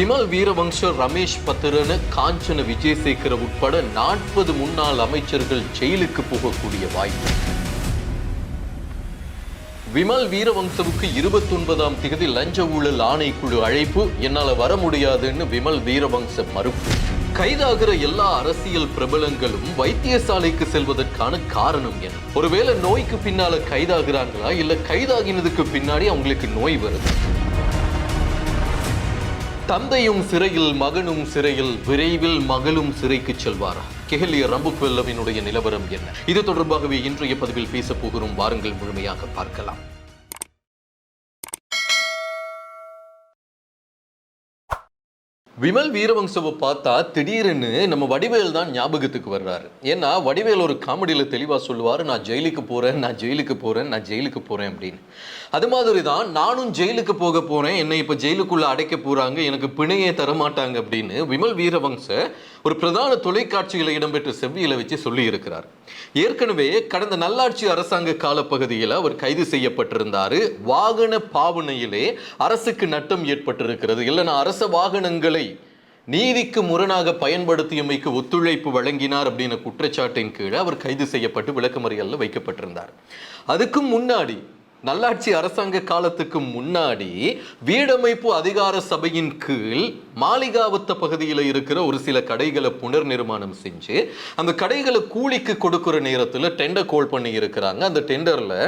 விமல் வீரவங்ச ரமேஷ் பத்திரன் காஞ்சன விஜயசேகர உட்பட நாற்பது முன்னாள் அமைச்சர்கள் ஜெயிலுக்கு போகக்கூடிய வாய்ப்பு. விமல் வீரவம்சவுக்கு இருபத்தி ஒன்பதாம் தேதி லஞ்ச ஊழல் ஆணைக்குழு அழைப்பு. என்னால் வர முடியாதுன்னு விமல் வீரவம்ச மறுப்பு. கைதாகிற எல்லா அரசியல் பிரபலங்களும் வைத்தியசாலைக்கு செல்வதற்கான காரணம் என்ன? ஒருவேளை நோய்க்கு பின்னால கைதாகிறாங்களா? இல்ல கைதாகினதுக்கு பின்னாடி அவங்களுக்கு நோய் வருது? தந்தையும் சிறையில் மகனும் சிறையில் விரைவில் மகளும் சிறைக்கு செல்வாரா? கெஹலிய ரம்புக்வெல்லவினுடைய நிலவரம் என்ன? இது தொடர்பாகவே இன்றைய பதிவில் பேசப் போகிறோம். வாருங்கள் முழுமையாக பார்க்கலாம். விமல் வீரவங்சவை பார்த்தா திடீர்னு நம்ம வடிவேல் தான் ஞாபகத்துக்கு வர்றாரு. ஏன்னா வடிவேல் ஒரு காமெடியில் தெளிவாக சொல்லுவார் நான் ஜெயிலுக்கு போகிறேன் நான் ஜெயிலுக்கு போகிறேன் நான் ஜெயிலுக்கு போகிறேன் அப்படின்னு. அது மாதிரி தான் நானும் ஜெயிலுக்கு போக போகிறேன் என்னை இப்போ ஜெயிலுக்குள்ளே அடைக்க போகிறாங்க எனக்கு பிணையே தரமாட்டாங்க அப்படின்னு விமல் வீரவங்ச ஒரு பிரதான தொலைக்காட்சியில் இடம்பெற்ற செவ்வியில் வச்சு சொல்லியிருக்கிறார் ஏற்கனவே கடந்த நல்லாட்சி அரசாங்க காலப்பகுதியில் அவர் கைது செய்யப்பட்டிருந்தார். வாகன பாவனையிலே அரசுக்கு நட்டம் ஏற்பட்டிருக்கிறது. இல்லைன்னா அரச வாகனங்களை நீதிக்கு முரணாக பயன்படுத்தியமைக்கு ஒத்துழைப்பு வழங்கினார் அப்படின்ற குற்றச்சாட்டின் கீழே அவர் கைது செய்யப்பட்டு விளக்கமறியலில் வைக்கப்பட்டிருந்தார். அதுக்கும் முன்னாடி நல்லாட்சி அரசாங்க காலத்துக்கு முன்னாடி வீடமைப்பு அதிகார சபையின் கீழ் மாளிகாவத்த பகுதியில் இருக்கிற ஒரு சில கடைகளை புனர் நிர்மாணம் செஞ்சு அந்த கடைகளை கூலிக்கு கொடுக்குற நேரத்தில் டெண்டர் கோல் பண்ணி இருக்கிறாங்க அந்த டெண்டரில்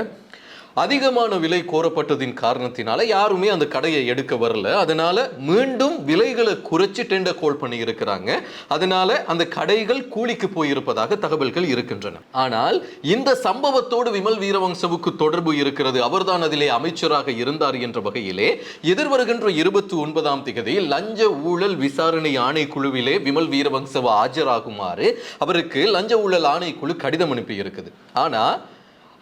அதிகமான விலை கோரப்பட்டதின் காரணத்தினால யாருமே அந்த கடையை எடுக்க வரல. அதனால மீண்டும் விலைகளை குறைச்சி டெண்டர் கோல் பண்ணி இருக்கிறாங்க அதனால அந்த கடைகள் கூலிக்கு போயிருப்பதாக தகவல்கள் இருக்கின்றன. ஆனால் இந்த சம்பவத்தோடு விமல் வீரவங்சவுக்கு தொடர்பு இருக்கிறது அவர்தான் அதிலே அமைச்சராக இருந்தார் என்ற வகையிலே எதிர்வருகின்ற இருபத்தி ஒன்பதாம் திகதி லஞ்ச ஊழல் விசாரணை ஆணைக்குழுவிலே விமல் வீரவங்சவ ஆஜராகுமாறு அவருக்கு லஞ்ச ஊழல் ஆணைக்குழு கடிதம் அனுப்பி இருக்குது ஆனால்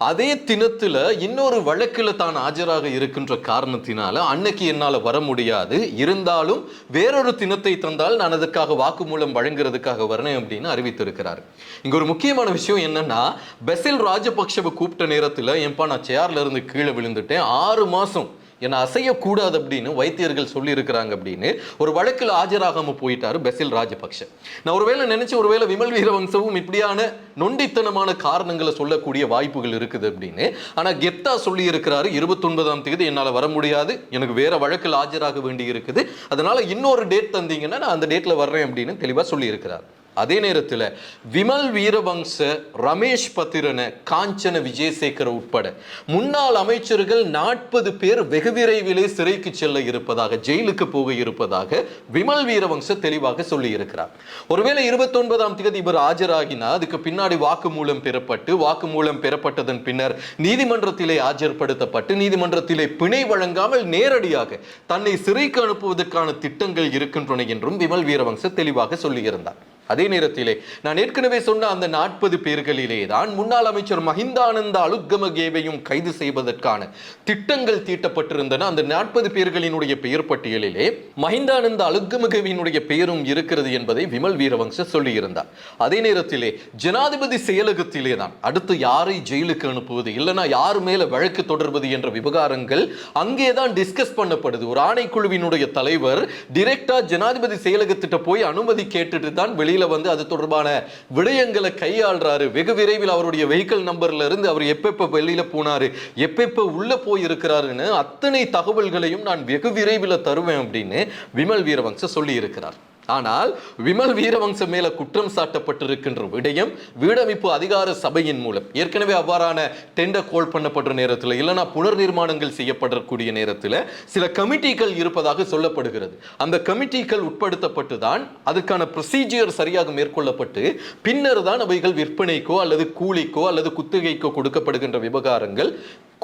அதே தினத்தில் இன்னொரு வழக்கில் தான் ஆஜராக இருக்கின்ற காரணத்தினால அன்னைக்கு என்னால் வர முடியாது. இருந்தாலும் வேறொரு தினத்தை தந்தால் நான் அதுக்காக வாக்குமூலம் வழங்குறதுக்காக வரணும் அப்படின்னு அறிவித்திருக்கிறார். இங்க ஒரு முக்கியமான விஷயம் என்னன்னா பெசில் ராஜபக்ஷவை கூப்பிட்ட நேரத்தில் ஏன்பா நான் சேர்ல இருந்து கீழே விழுந்துட்டேன். ஆறு மாதம் என்னை அசையக்கூடாது அப்படின்னு வைத்தியர்கள் சொல்லியிருக்கிறாங்க அப்படின்னு ஒரு வழக்கில் ஆஜராகாமல் போயிட்டாரு பெசில் ராஜபக்ஷ. நான் ஒருவேளை நினைச்சு ஒருவேளை விமல் வீரவங்சவும் இப்படியான நொண்டித்தனமான காரணங்களை சொல்லக்கூடிய வாய்ப்புகள் இருக்குது அப்படின்னு. ஆனால் கெத்தா சொல்லி இருக்கிறாரு இருபத்தொன்பதாம் தேதி என்னால் வர முடியாது எனக்கு வேற வழக்கில் ஆஜராக வேண்டி இருக்குது அதனால இன்னொரு டேட் தந்தீங்கன்னா நான் அந்த டேட்டில் வர்றேன் அப்படின்னு தெளிவாக சொல்லியிருக்கிறார். அதே நேரத்தில் விமல் வீரவங்ச ரமேஷ் பத்திரன காஞ்சன விஜயசேகர உட்பட முன்னாள் அமைச்சர்கள் நாற்பது பேர் வெகு விரைவிலே சிறைக்கு செல்ல இருப்பதாக ஜெயிலுக்கு போக இருப்பதாக விமல் வீரவங்ச தெளிவாக சொல்லியிருக்கிறார். ஒருவேளை இருபத்தொன்பதாம் தேதி இவர் ஆஜராகினா அதுக்கு பின்னாடி வாக்குமூலம் பெறப்பட்டு வாக்குமூலம் பெறப்பட்டதன் பின்னர் நீதிமன்றத்திலே ஆஜர்படுத்தப்பட்டு நீதிமன்றத்திலே பிணை வழங்காமல் நேரடியாக தன்னை சிறைக்கு அனுப்புவதற்கான திட்டங்கள் இருக்கின்றன என்றும் விமல் வீரவங்ச தெளிவாக சொல்லியிருந்தார். அதே நேரத்திலே நான் ஏற்கனவே சொன்ன அந்த நாற்பது பேர்களிலே தான் முன்னாள் அமைச்சர் மஹிந்தானந்த அலுத்கமகேவையும் கைது செய்வதற்கான திட்டங்கள் தீட்டப்பட்டிருந்தன. அந்த நாற்பது பேர்களினுடைய பெயர் பட்டியலிலே மஹிந்தானந்த அலுத்கமகேவினுடைய பெயரும் இருக்கிறது என்பதை விமல் வீரவங்ச சொல்லியிருந்தார். அதே நேரத்திலே ஜனாதிபதி செயலகத்திலே தான் அடுத்து யாரை ஜெயிலுக்கு அனுப்புவது இல்லைன்னா யார் மேல வழக்கு தொடர்வது என்ற விவகாரங்கள் அங்கே தான் டிஸ்கஸ் பண்ணப்படுது. ஒரு ஆணைக்குழுவினுடைய தலைவர் டிரெக்டா ஜனாதிபதி செயலகத்திட்ட போய் அனுமதி கேட்டுட்டு தான் வெளியில் வந்து அது தொடர்பான விடயங்களை கையாள்றாரு. வெகு விரைவில் அவருடைய வெஹிக்கிள் நம்பர்ல இருந்து அவர் எப்பப்ப வெளியில போனாரு எப்பப்ப உள்ள போய் இருக்கிறாருன்னு அத்தனை தகவல்களையும் நான் வெகு விரைவில் தருவேன் அப்படின்னு விமல் வீரவங்ச சொல்லி இருக்கிறார் ஆனால் விமல் வீரவங்ச மேல குற்றம் சாட்டப்பட்டிருக்கின்ற விடயம் வீடமைப்பு அதிகார சபையின் மூலம். ஏற்கனவே அவ்வாறான டெண்டர் கோல் பண்ணப்படுற நேரத்தில் இல்லைன்னா புனர் நிர்மாணங்கள் செய்யப்படக்கூடிய நேரத்தில் சில கமிட்டிகள் இருப்பதாக சொல்லப்படுகிறது. அந்த கமிட்டிகள் உட்படுத்தப்பட்டு தான் அதுக்கான ப்ரொசீஜர் சரியாக மேற்கொள்ளப்பட்டு பின்னர் தான் அவைகள் விற்பனைக்கோ அல்லது கூலிக்கோ அல்லது குத்தகைக்கோ கொடுக்கப்படுகின்ற விவகாரங்கள்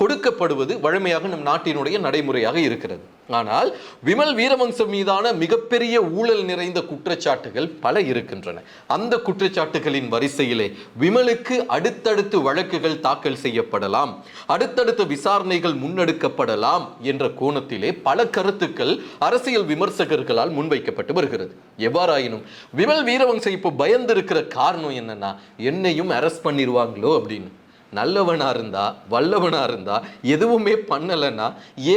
கொடுக்கப்படுவது வழமையாக நம் நாட்டினுடைய நடைமுறையாக இருக்கிறது. ஆனால் விமல் வீரவங்சம் மீதான மிகப்பெரிய ஊழல் நிறைந்த குற்றச்சாட்டுகள் பல இருக்கின்றன. அந்த குற்றச்சாட்டுகளின் வரிசையிலே விமலுக்கு அடுத்தடுத்து வழக்குகள் தாக்கல் செய்யப்படலாம். அடுத்தடுத்த விசாரணைகள் முன்னெடுக்கப்படலாம் என்ற கோணத்திலே பல கருத்துக்கள் அரசியல் விமர்சகர்களால் முன்வைக்கப்பட்டு வருகிறது. எவ்வாறாயினும் விமல் வீரவங்ச இப்போ பயந்திருக்கிற காரணம் என்னன்னா என்னையும் அரெஸ்ட் பண்ணிடுவாங்களோ அப்படின்னு. நல்லவனாக இருந்தா வல்லவனாக இருந்தா எதுவுமே பண்ணலைன்னா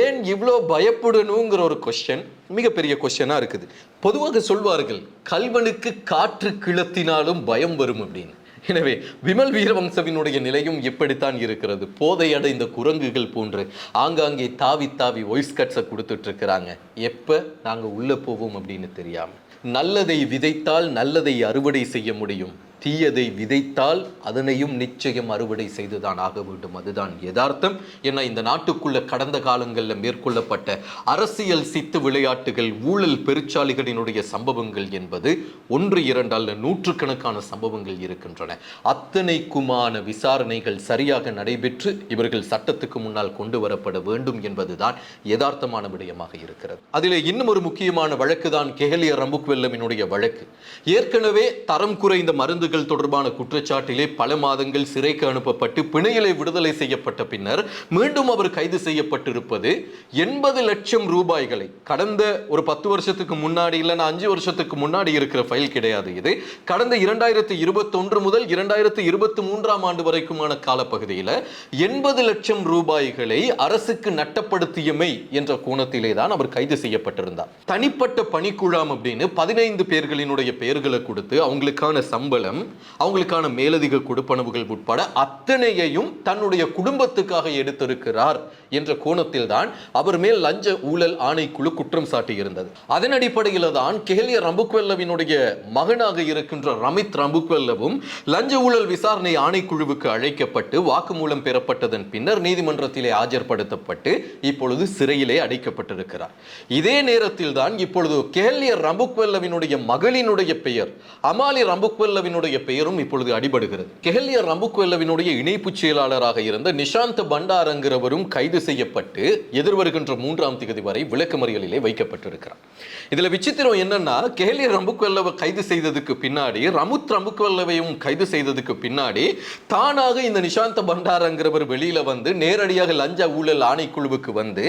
ஏன் இவ்வளோ பயப்படணுங்கிற ஒரு கொஸ்டின் மிகப்பெரிய கொஸ்டினா இருக்குது. பொதுவாக சொல்வார்கள் கல்வனுக்கு காற்று கிளத்தினாலும் பயம் வரும் அப்படின்னு. எனவே விமல் வீரவம்சவினுடைய நிலையும் இப்படித்தான் இருக்கிறது. போதையடைந்த குரங்குகள் போன்று ஆங்காங்கே தாவி தாவி வாய்ஸ் கட்ஸை கொடுத்துட்ருக்குறாங்க. எப்போ? நாங்கள் உள்ளே போவோம் அப்படின்னு தெரியாமல் நல்லதை விதைத்தால் நல்லதை அறுவடை செய்ய முடியும். தீயதை விதைத்தால் அதனையும் நிச்சயம் அறுவடை செய்துதான் ஆக வேண்டும். அதுதான் யதார்த்தம். ஏன்னா இந்த நாட்டுக்குள்ள கடந்த காலங்களில் மேற்கொள்ளப்பட்ட அரசியல் சித்து விளையாட்டுகள் ஊழல் பெருச்சாலிகளினுடைய சம்பவங்கள் என்பது ஒன்று இரண்டால் நூற்றுக்கணக்கான சம்பவங்கள் இருக்கின்றன. அத்தனைக்குமான விசாரணைகள் சரியாக நடைபெற்று இவர்கள் சட்டத்துக்கு முன்னால் கொண்டு வரப்பட வேண்டும் என்பதுதான் யதார்த்தமான விடயமாக இருக்கிறது. அதில் இன்னும் ஒரு முக்கியமான வழக்கு தான் கெஹலிய ரம்புக்வெல்லமினுடைய வழக்கு. ஏற்கனவே தரம் குறைந்த மருந்து மருந்துகள் தொடர்பான குற்றச்சாட்டிலே பல மாதங்கள் சிறைக்கு அனுப்பப்பட்டு பிணையிலே விடுதலை செய்யப்பட்ட பின்னர் மீண்டும் அவர் கைது செய்யப்பட்டிருப்பது எண்பது லட்சம் ரூபாய்களை. கடந்த ஒரு பத்து வருஷத்துக்கு முன்னாடி இல்லைன்னா அஞ்சு வருஷத்துக்கு முன்னாடி இருக்கிற ஃபைல் கிடையாது இது. கடந்த இரண்டாயிரத்தி இருபத்தொன்று முதல் இரண்டாயிரத்தி இருபத்தி மூன்றாம் ஆண்டு வரைக்குமான காலப்பகுதியில் எண்பது லட்சம் ரூபாய்களை அரசுக்கு நட்டப்படுத்தியமை என்ற கோணத்திலே தான் அவர் கைது செய்யப்பட்டிருந்தார். தனிப்பட்ட பணிக்குழாம் அப்படின்னு பதினைந்து பேர்களினுடைய பெயர்களை கொடுத்து அவங்களுக்கான சம்பளம் அவங்களுக்கான மேலதிக கொடுப்பனவுகள் உட்பட அத்தனையையும் தன்னுடைய குடும்பத்துக்காக எடுத்திருக்கிறார் என்ற கோணத்தில் தான் அவர் மேல் லஞ்ச ஊழல் ஆணைக்குழு குற்றம் சாட்டியிருந்தது. அதன் அடிப்படையில் தான் கேலிய ரம்புக்வெல்லவினுடைய மகனாக இருக்கின்ற ரமித் ரம்புக்வெல்லவும் லஞ்ச ஊழல் விசாரணை ஆணைக்குழுவுக்கு அழைக்கப்பட்டு வாக்குமூலம் பெறப்பட்டதன் பின்னர் நீதிமன்றத்திலே ஆஜர்படுத்தப்பட்டு இப்பொழுது சிறையிலே அடைக்கப்பட்டிருக்கிறார். இதே நேரத்தில் தான் இப்பொழுது கேலிய ரம்புக்வெல்லவினுடைய மகளினுடைய பெயர் அமாலி ரம்புக்வெல்லவினுடைய அவருடைய பெயரும் இப்பொழுது அடிபடுகிறது. கெஹலிய ரம்புக்வெல்லவினுடைய இணைப்பு செயலாளராக இருந்த நிஷாந்த் பண்டாரங்கிறவரும் கைது செய்யப்பட்டு எதிர்வருகின்ற மூன்றாம் தேதி வரை விளக்கமறியலிலே வைக்கப்பட்டிருக்கிறார். இதில் விசித்திரம் என்னன்னா கெஹலிய ரம்புக்வெல்லவை கைது செய்ததுக்கு பின்னாடி ரமுத் ரம்புக்வெல்லவையும் கைது செய்ததுக்கு பின்னாடி தானாக இந்த நிஷாந்த பண்டாரங்கிறவர் வெளியில வந்து நேரடியாக லஞ்ச ஊழல் ஆணைக்குழுவுக்கு வந்து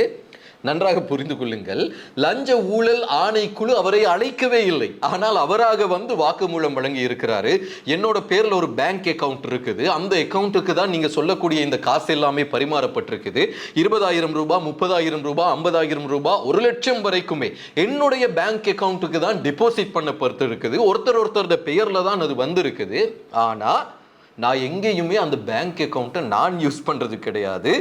நன்றாக புரிந்து கொள்ளுங்கள். லஞ்ச ஊழல் ஆணைக்குழு அவரை அழைக்கவே இல்லை. ஆனால் அவராக வந்து வாக்குமூலம் வழங்கி இருக்கிறாரு. என்னோட பேரில் ஒரு பேங்க் அக்கவுண்ட் இருக்குது. அந்த அக்கவுண்ட்டுக்கு தான் நீங்கள் சொல்லக்கூடிய இந்த காசு எல்லாமே பரிமாறப்பட்டிருக்குது. இருபதாயிரம் ரூபாய் முப்பதாயிரம் ரூபாய் ஐம்பதாயிரம் ரூபாய் ஒரு லட்சம் வரைக்குமே என்னுடைய பேங்க் அக்கவுண்ட்டுக்கு தான் டிபாசிட் பண்ணப்பட்டு இருக்குது ஒருத்தர் ஒருத்தரோட பெயரில் தான் அது வந்திருக்குது. ஆனால் நான் எங்கேயுமே அந்த பேங்க் அக்கௌண்ட்டை நான் யூஸ் பண்ணுறது கிடையாது.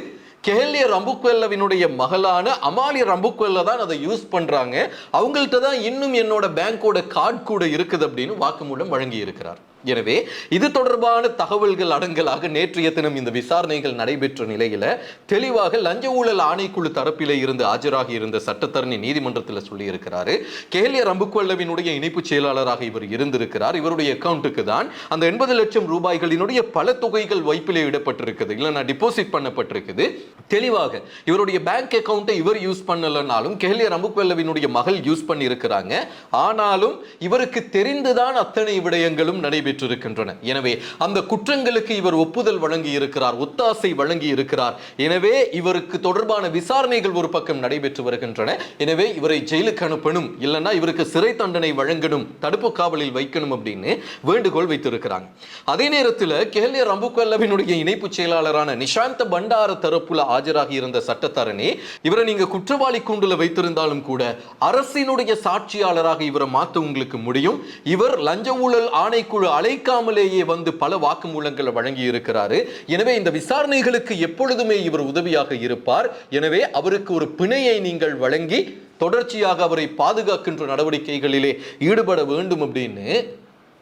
கெஹலிய ரம்புக்வெல்லவினுடைய மகளான அமாலிய ரம்புக்வெல்ல தான் அதை யூஸ் பண்ணுறாங்க அவங்கள்ட்ட தான் இன்னும் என்னோட பேங்கோட கார்டு கூட இருக்குது அப்படின்னு வாக்குமூலம் வழங்கி இருக்கிறார் எனவே இது தொடர்பான தகவல்கள் அடங்கலாக நேற்றைய தினம் இந்த விசாரணைகள் நடைபெற்ற நிலையில தெளிவாக லஞ்ச ஊழல் ஆணைக்குழு தரப்பிலே இருந்து ஆஜராகி இருந்த சட்டத்தரணி நீதிமன்றத்தில் சொல்லியிருக்கிறாரு. கேலிய ரம்புக்வல்லவினுடைய இணைப்பு செயலாளராக இவர் இருந்திருக்கிறார். இவருடைய அக்கவுண்ட்டுக்கு தான் அந்த எண்பது லட்சம் ரூபாய்களினுடைய பல தொகைகள் வைப்பிலே இடப்பட்டிருக்குது. இல்லைனா டிபாசிட் பண்ணப்பட்டிருக்குது. தெளிவாக இவருடைய பேங்க் அக்கௌண்ட்டை இவர் யூஸ் பண்ணலனாலும் கேலிய ரம்புக்கொள்ளவினுடைய மகள் யூஸ் பண்ணி இருக்கிறாங்க ஆனாலும் இவருக்கு தெரிந்துதான் அத்தனை விடயங்களும் நடைபெற்றிருக்கின்றன எனவே அந்த குற்றங்களுக்கு இவர் ஒப்புதல் வழங்கி இருக்கிறார் ஒத்தாசை வழங்கி இருக்கிறார் எனவே இவருக்கு தொடர்பான விசாரணைகள் ஒரு பக்கம் நடைபெற்று வருகின்றன. எனவே இவரை ஜெயிலுக்கு அனுப்பணும் இல்லைன்னா இவருக்கு சிறை தண்டனை வழங்கணும் தடுப்பு காவலில் வைக்கணும் அப்படின்னு வேண்டுகோள் வைத்திருக்கிறாங்க. அதே நேரத்தில் கேலிய ரம்புக்வல்லவினுடைய இணைப்பு செயலாளரான நிஷாந்த பண்டார தரப்புல ஆஜராகி இருந்த சட்டத்தரணி இவரை நீங்க குற்றவாளி கூண்டுல வைத்திருந்தாலும் கூட அரசினுடைய சாட்சியாளராக இவரை மாற்ற உங்களுக்கு முடியும். இவர் லஞ்ச ஊழல் ஆணைக்குழு அழைக்காமலேயே வந்து பல வாக்குமூலங்களை வழங்கி இருக்கிறாரு எனவே இந்த விசாரணைகளுக்கு எப்பொழுதுமே இவர் உதவியாக இருப்பார். எனவே அவருக்கு ஒரு பிணையை நீங்கள் வழங்கி தொடர்ச்சியாக அவரை பாதுகாக்கின்ற நடவடிக்கைகளிலே ஈடுபட வேண்டும் அப்படின்னு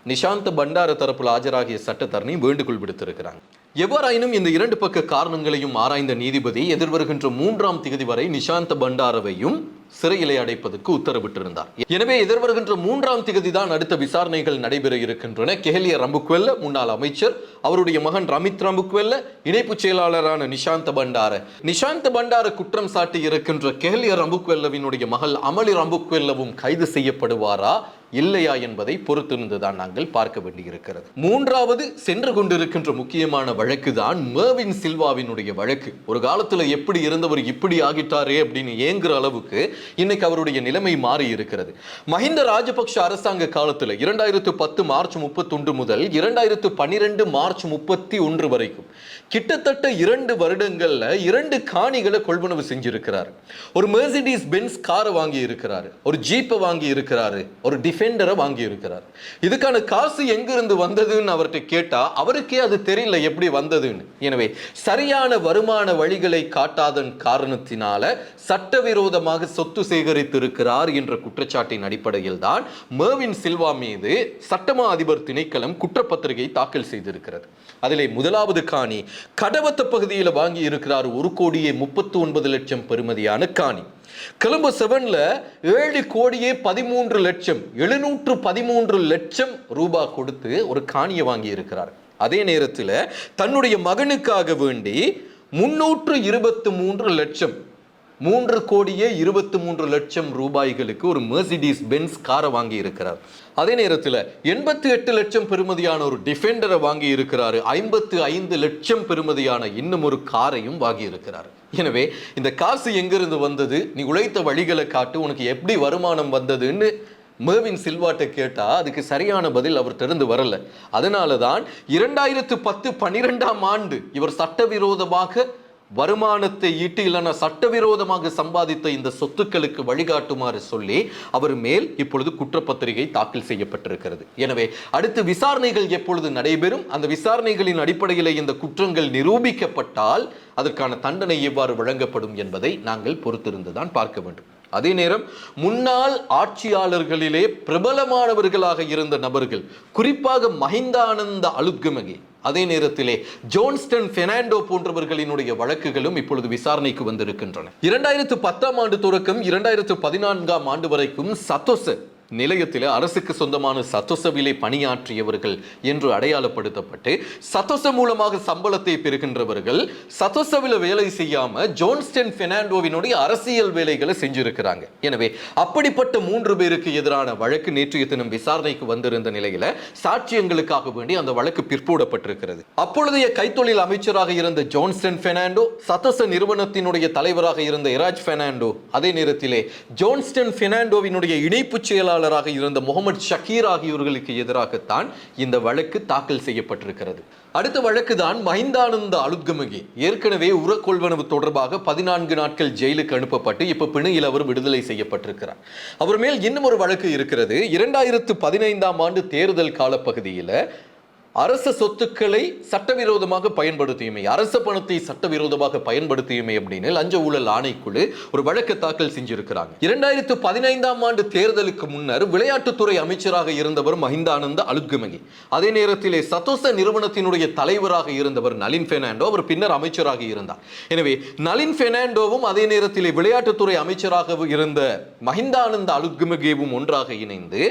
நிஷாந்த் பண்டார தரப்பில் ஆஜராகிய சட்டத்தரணி வேண்டுகோள் விடுத்திருக்கிறாங்க. எவ்வாறாயினும் இந்த இரண்டு பக்க காரணங்களையும் ஆராய்ந்த நீதிபதி எதிர்வருகின்ற மூன்றாம் தேதி வரை நிஷாந்த பண்டாரவையும் சிறையிலே அடைப்பதற்கு உத்தரவிட்டிருந்தார். எனவே எதிர்வருகின்ற மூன்றாம் திகதி தான் அடுத்த விசாரணைகள் நடைபெற இருக்கின்றன. கெஹலிய ரம்புக்வெல்ல முன்னாள் அமைச்சர் அவருடைய மகன் ரமித் ரம்புக்வெல்ல இணைப்பு செயலாளரான நிஷாந்த பண்டார. நிஷாந்த பண்டார குற்றம் சாட்டி இருக்கின்ற கெஹலிய ரம்புக்வெல்லவினுடைய மகள் அமளி ரம்புக்வெல்லவும் கைது செய்யப்படுவாரா இல்லையா என்பதை பொறுத்திருந்துதான் நாங்கள் பார்க்க வேண்டியிருக்கிறது. மூன்றாவது சென்று கொண்டிருக்கின்ற முக்கியமான வழக்கு தான் மேவின் சில்வாவினுடைய வழக்கு. ஒரு காலத்துல எப்படி இருந்தவர் இப்படி ஆகிட்டாரே அப்படின்னு ஏங்குற அளவுக்கு இன்னைக்கு அவருடைய நிலைமை மாறி இருக்கிறது. மஹிந்த ராஜபக்ஷ அரசாங்க காலத்தில் இரண்டாயிரத்து பத்து மார்ச் முப்பத்தொன்று முதல் இரண்டாயிரத்து பன்னிரெண்டு மார்ச் முப்பத்தி ஒன்று வரைக்கும் கிட்டத்தட்ட இரண்டு வருடங்கள்ல இரண்டு காணிகளை கொள்வனவு செஞ்சிருக்கிறார். ஒரு மெர்சிடிஸ் பென்ஸ் காரை வாங்கி இருக்கிறாரு. ஒரு ஜீப்பை வாங்கி இருக்கிறாரு. ஒரு டிஃபெண்டரை வாங்கி இருக்கிறார். இதுக்கான காசு எங்கிருந்து வந்ததுன்னு அவர்கிட்ட கேட்டா அவருக்கே அது தெரியல எப்படி வந்ததுன்னு. எனவே சரியான வருமான வழிகளை காட்டாதன் காரணத்தினால சட்டவிரோதமாக சொத்து சொத்து சேகரித்திருக்கிறார் என்ற குற்றச்சாட்டின் அடிப்படையில் தான் மேவின் சில்வா மீது சட்டமா அதிபர் திணைக்களம் குற்றப்பத்திரிகை தாக்கல் செய்திருக்கிறது. அதிலே முதலாவது காணி கடவத்த பகுதியில் வாங்கி இருக்கிறார் ஒரு கோடியே முப்பத்தி ஒன்பது லட்சம் பெறுமதியான காணி. கொலம்போ செவன்ல ஏழு கோடியே பதிமூன்று லட்சம் எழுநூற்று பதிமூன்று லட்சம் ரூபா கொடுத்து ஒரு காணியை வாங்கி இருக்கிறார். அதே நேரத்தில் தன்னுடைய மகனுக்காக வேண்டி முன்னூற்று இருபத்து மூன்று லட்சம் மூன்று கோடியே இருபத்தி மூன்று லட்சம் ரூபாய்களுக்கு ஒரு மெர்சிடிஸ் பென்ஸ் காரை வாங்கி இருக்கிறார். அதே நேரத்தில் எண்பத்தி எட்டு லட்சம் பெறுமதியான ஒரு டிஃபெண்டரை வாங்கி இருக்கிறார். ஐம்பத்து ஐந்து லட்சம் பெறுமதியான இன்னும் ஒரு காரையும் வாங்கி இருக்கிறார். எனவே இந்த காசு எங்கிருந்து வந்தது? நீ உழைத்த வழிகளை காட்டு உனக்கு எப்படி வருமானம் வந்ததுன்னு மேவின் சில்வாட்டை கேட்டால் அதுக்கு சரியான பதில் அவர் தெரிந்து வரல. அதனால தான் இரண்டாயிரத்து பத்து பன்னிரெண்டாம் ஆண்டு இவர் சட்டவிரோதமாக வருமானத்தை ஈட்டு இல்லைன்னா சட்டவிரோதமாக சம்பாதித்த இந்த சொத்துக்களுக்கு வழிகாட்டுமாறு சொல்லி அவர் மேல் இப்பொழுது குற்றப்பத்திரிகை தாக்கல் செய்யப்பட்டிருக்கிறது. எனவே அடுத்து விசாரணைகள் எப்பொழுது நடைபெறும்? அந்த விசாரணைகளின் அடிப்படையில் இந்த குற்றங்கள் நிரூபிக்கப்பட்டால் அதற்கான தண்டனை எவ்வாறு வழங்கப்படும் என்பதை நாங்கள் பொறுத்திருந்துதான் பார்க்க வேண்டும். அதே நேரம் முன்னாள் ஆட்சியாளர்களிலே பிரபலமானவர்களாக இருந்த நபர்கள் குறிப்பாக மஹிந்தானந்த அலுத்கமகி அதே நேரத்திலே ஜோன்ஸ்டன் பெர்னாண்டோ போன்றவர்களினுடைய வழக்குகளும் இப்பொழுது விசாரணைக்கு வந்திருக்கின்றன. இரண்டாயிரத்து பத்தாம் ஆண்டு தொடக்கம் இரண்டாயிரத்து பதினான்காம் ஆண்டு வரைக்கும் சத்தோச நிலையத்தில் அரசுக்கு சொந்தமான சத்தோசவிலே பணியாற்றியவர்கள் என்று அடையாளப்படுத்தப்பட்டு சத்தோச மூலமாக சம்பளத்தை பெறுகின்றவர்கள் சத்தோசவில் வேலை செய்யாம ஜோன்ஸ்டன் பெர்னாண்டோவினுடைய அரசியல் வேலைகளை செஞ்சிருக்கிறாங்க. எனவே அப்படிப்பட்ட மூன்று பேருக்கு எதிரான வழக்கு நேற்றைய தினம் விசாரணைக்கு வந்திருந்த நிலையில சாட்சியங்களுக்காக வேண்டி அந்த வழக்கு பிற்போடப்பட்டிருக்கிறது. அப்பொழுதைய கைத்தொழில் அமைச்சராக இருந்த ஜோன்ஸ்டன் பெர்னாண்டோ சத்தோச நிறுவனத்தினுடைய தலைவராக இருந்த இராஜ் பெர்னாண்டோ அதே நேரத்திலே ஜோன்ஸ்டன் பெர்னாண்டோவினுடைய இணைப்பு செயலாளர் பொறியாளராக இருந்த முகமது ஷக்கீர் ஆகியோர்களுக்கு எதிராகத்தான் இந்த வழக்கு தாக்கல் செய்யப்பட்டிருக்கிறது. அடுத்த வழக்கு தான் மஹிந்தானந்த அலுத்கமகி. ஏற்கனவே உரக்கொள்வனவு தொடர்பாக பதினான்கு நாட்கள் ஜெயிலுக்கு அனுப்பப்பட்டு இப்ப பிணையில் அவர் விடுதலை செய்யப்பட்டிருக்கிறார். அவர் மேல் இன்னும் ஒரு வழக்கு இருக்கிறது. இரண்டாயிரத்து பதினைந்தாம் ஆண்டு தேர்தல் காலப்பகுதியில் அரச சொத்துக்களை சட்டவிரோதமாக பயன்படுத்தியுமே அரச பணத்தை சட்டவிரோதமாக பயன்படுத்தியுமே அப்படின்னு லஞ்ச ஊழல் ஆணைக்குழு ஒரு வழக்கு தாக்கல் செஞ்சிருக்கிறாங்க. இரண்டாயிரத்து பதினைந்தாம் ஆண்டு தேர்தலுக்கு முன்னர் விளையாட்டுத்துறை அமைச்சராக இருந்தவர் மஹிந்தானந்த அலுத்கமகி. அதே நேரத்திலே சதோச நிறுவனத்தினுடைய தலைவராக இருந்தவர் நலின் பெர்னாண்டோ அவர் பின்னர் அமைச்சராக இருந்தார். எனவே நலின் பெர்னாண்டோவும் அதே நேரத்திலே விளையாட்டுத்துறை அமைச்சராக இருந்த மஹிந்தானந்த அலுத்கமகேவும் ஒன்றாக இணைந்து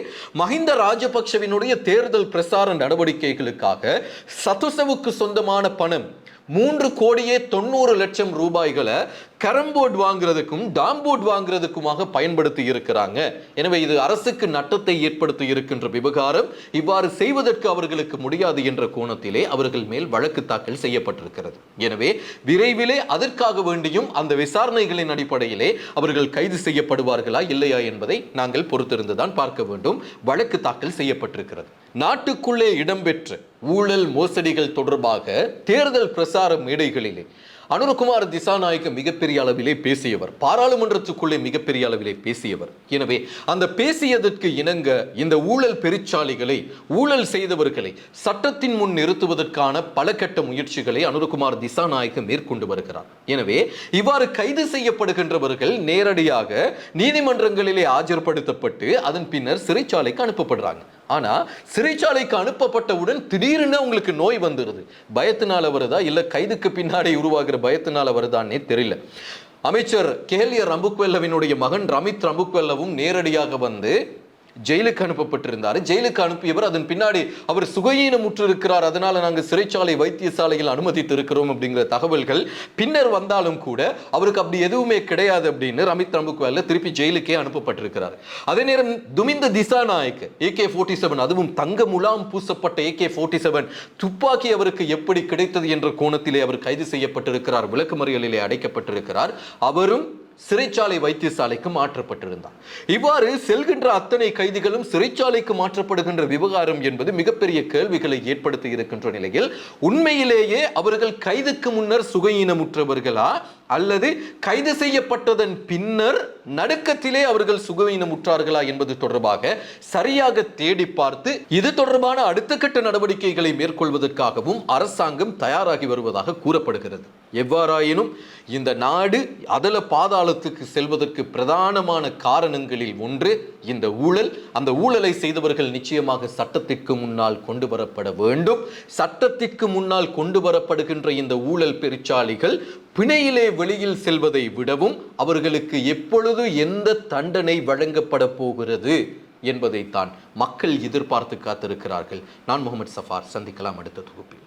மஹிந்த ராஜபக்ஷவினுடைய தேர்தல் பிரசார நடவடிக்கைகளுக்கு செய்வதற்காக சதுசவுக்கு சொந்தமான பணம் மூன்று கோடியே தொண்ணூறு லட்சம் ரூபாய்களை கரம்போர்ட் வாங்குறதுக்கும் டாம்போர்ட் வாங்குறதுக்குமாக பயன்படுத்தி இருக்கிறாங்க. எனவே இது அரசுக்கு நட்டத்தை ஏற்படுத்தி இருக்கின்ற விவகாரம். இவ்வாறு செய்வதற்கு அவர்களுக்கு முடியாது என்ற கோணத்திலே அவர்கள் மேல் வழக்கு தாக்கல் செய்யப்பட்டிருக்கிறது. எனவே விரைவிலே அதற்காக வேண்டியும் அந்த விசாரணைகளின் அடிப்படையிலே அவர்கள் கைது செய்யப்படுவார்களா இல்லையா என்பதை நாங்கள் பொறுத்திருந்துதான் பார்க்க வேண்டும். வழக்கு தாக்கல் செய்யப்பட்டிருக்கிறது. நாட்டுக்குள்ளே இடம்பெற்ற ஊழல் மோசடிகள் தொடர்பாக தேர்தல் பிரசார மேடைகளிலே அனுரகுமார் திசாநாயக்க மிகப்பெரிய அளவிலே பேசியவர் பாராளுமன்றத்துக்குள்ளே மிகப்பெரிய அளவிலே பேசியவர். எனவே அந்த பேசியதற்கு இணங்க இந்த ஊழல் பெருச்சாலிகளை ஊழல் செய்தவர்களை சட்டத்தின் முன் நிறுத்துவதற்கான பல கட்ட முயற்சிகளை அனுரகுமார் திசாநாயக்க மேற்கொண்டு வருகிறார். எனவே இவ்வாறு கைது செய்யப்படுகின்றவர்கள் நேரடியாக நீதிமன்றங்களிலே ஆஜர்படுத்தப்பட்டு அதன் பின்னர் சிறைச்சாலைக்கு அனுப்பப்படுறாங்க. ஆனா சிறைச்சாலைக்கு அனுப்பப்பட்டவுடன் திடீர்னு உங்களுக்கு நோய் வந்துடுது பயத்தினால வருதா இல்ல கைதுக்கு பின்னாடி உருவாகிற பயத்தினால வருதான்னே தெரியல. அமைச்சர் கேலியர் ரம்புக்வெல்லவினுடைய மகன் ரமித் ரம்புக்வெல்லவும் நேரடியாக வந்து ஜெயிலுக்கு அனுப்பப்பட்டிருந்தார். ஜெயிலுக்கு அனுப்பியவர் அதன் பின்னாடி அவர் சுகையீனம் இருக்கிறார் அதனால நாங்கள் சிறைச்சாலை வைத்தியசாலையில் அனுமதித்து இருக்கிறோம் அப்படிங்கிற தகவல்கள் பின்னர் வந்தாலும் கூட அவருக்கு அப்படி எதுவுமே கிடையாது அப்படின்னு ரமித் ரம்புக்வேல திருப்பி ஜெயிலுக்கே அனுப்பப்பட்டிருக்கிறார். அதே நேரம் Duminda Dissanayake AK forty seven அதுவும் தங்க முலாம் பூசப்பட்ட ஏகே ஃபோர்ட்டி செவன் துப்பாக்கி அவருக்கு எப்படி கிடைத்தது என்ற கோணத்திலே அவர் கைது செய்யப்பட்டிருக்கிறார். விளக்குமறியலிலே அடைக்கப்பட்டிருக்கிறார். அவரும் சிறைச்சாலை வைத்தியசாலைக்கு மாற்றப்பட்டிருந்தார் இவ்வாறு செல்கின்ற அத்தனை கைதிகளும் சிறைச்சாலைக்கு மாற்றப்படுகின்ற விவகாரம் என்பது மிகப்பெரிய கேள்விகளை ஏற்படுத்தி இருக்கின்ற நிலையில் உண்மையிலேயே அவர்கள் கைதுக்கு முன்னர் சுகையினமுற்றவர்களா அல்லது கைது செய்யப்பட்டதன் பின்னர் நடுக்கத்திலே அவர்கள் சுகவீனமுற்றார்களா என்பது தொடர்பாக சரியாக தேடி பார்த்து இது தொடர்பான அடுத்த கட்ட நடவடிக்கைகளை மேற்கொள்வதற்காகவும் அரசாங்கம் தயாராகி வருவதாக கூறப்படுகிறது. எவ்வாறாயினும் இந்த நாடு அதல பாதாளத்துக்கு செல்வதற்கு பிரதானமான காரணங்களில் ஒன்று இந்த ஊழல். அந்த ஊழலை செய்தவர்கள் நிச்சயமாக சட்டத்திற்கு முன்னால் கொண்டு வரப்பட வேண்டும். சட்டத்திற்கு முன்னால் கொண்டு வரப்படுகின்ற இந்த ஊழல் பெருச்சாளிகள் பிணையிலே வெளியில் செல்வதை விடவும் அவர்களுக்கு எப்பொழுது எந்த தண்டனை வழங்கப்பட போகிறது என்பதைத்தான் மக்கள் எதிர்பார்த்து காத்திருக்கிறார்கள். நான் முகமது சஃபார். சந்திக்கலாம் அடுத்த தொகுப்பில்.